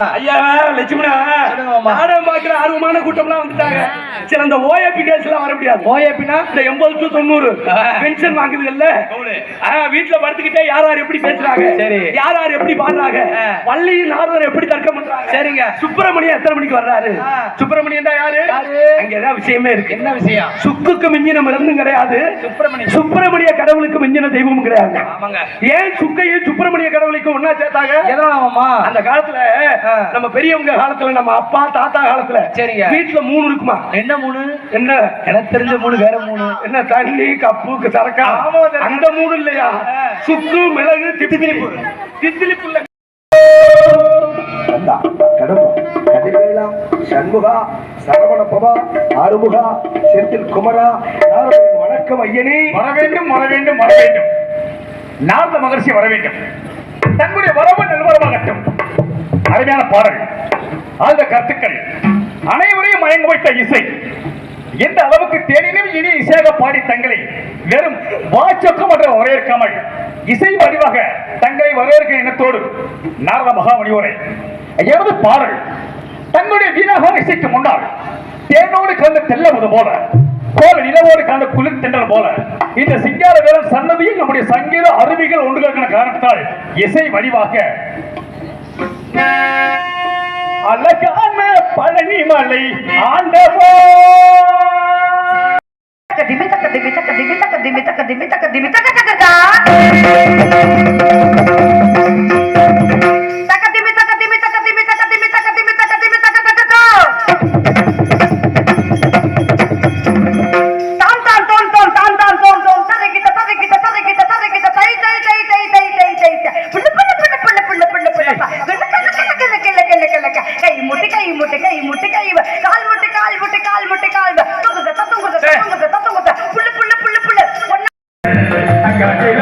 ஐயா லட்சுமணா. நாடகம் ஆர்வமான கூட்டம்லாம் வந்துட்டாங்க. சரி அந்த ஓஏபி கேஸ் எல்லாம் வர முடியாது. ஓஏபினா? இந்த எண்பது டு தொண்ணூறு பென்ஷன் வாங்குதுல்ல ஆ, வீட்டுல படுத்துக்கிட்டே யார் யார் எப்படி பேசுறாங்க? சரி. யார் யார் எப்படி பாடுறாங்க ஆ. வள்ளி நாரதர் எப்படி தர்க்கம் பண்றாங்க? சரிங்க. சுப்பிரமணியம் எத்தனை மணிக்கு வர்றாரு. சுப்பிரமணியம் தான் யாரு? அங்க ஏதாவது விஷயமே இருக்கு. என்ன விஷயம்? சுக்குக்கு மிஞ்சின மருந்தும் கிடையாது. சுப்பிரமணியம். சுப்பிரமணிய கடவுளுக்கு மிஞ்சின தெய்வமும் கிடையாது. ஆமாங்க. ஏன் சுக்கையும் சுப்பிரமணிய கடவுளுக்கும் ஒன்னா சேர்த்தாங்க? எதனால மாமா? அந்த காலத்துல. நம்ம பெரியவங்க காலத்துல நம்ம அப்பா தாத்தா காலத்துல சரிங்க. வீட்டுல மூணு இருக்குமா? என்ன மூணு? என்ன? எனக்கு தெரிஞ்ச மூணு வேற மூணு. என்ன தண்ணி கப்பு சரக்கா? அந்த மூணு இல்லையா. சுக்கு மிளகு தித்திலிப்பு. தித்திலிப்பு இல்ல. கந்தா கடம்பா கதிர்வேலா சண்முகா சரவண பவா ஆறுமுகா செந்தில் குமரா வணக்கம் ஐயனே. வர வேண்டும் வர வேண்டும் வர வேண்டும் நாரத மகர்ஷி வர வேண்டும் தங்களுடைய வரவு நல்வரமாகட்டும் அருமையான பாடல். அந்த கருத்துக்கள். அனைவரையும் மயங்க வைத்த இசை. எந்த அளவுக்கு தேனிலும் இனி இசையாக பாடி தங்களை வெறும் வாச்சக்கம் என்ற வரவேற்காமல் இசை வடிவாக தங்களை வரவேற்க எண்ணத்தோடு நாரத மகாமணியோரை எனது பாடல் தங்களுடைய வீணாக இசைக்கு முன்னால் தேனோடு கலந்து தெல்லவது போல கோல நிலவோடு கலந்த குளிர் தென்றல் போல இந்த சிங்கார வேலன் சன்னதியில் நம்முடைய சங்கீத அருவிகள் ஒன்றுகளுக்கான காரணத்தால் இசை வடிவாக அழகான பழனி மலை ஆண்டவோ. தக்க திமி தக்க திமி தக்க திமி தக்க திமி தக்க திமி தக்க திமி தக்க தக்கா. Hallelujah.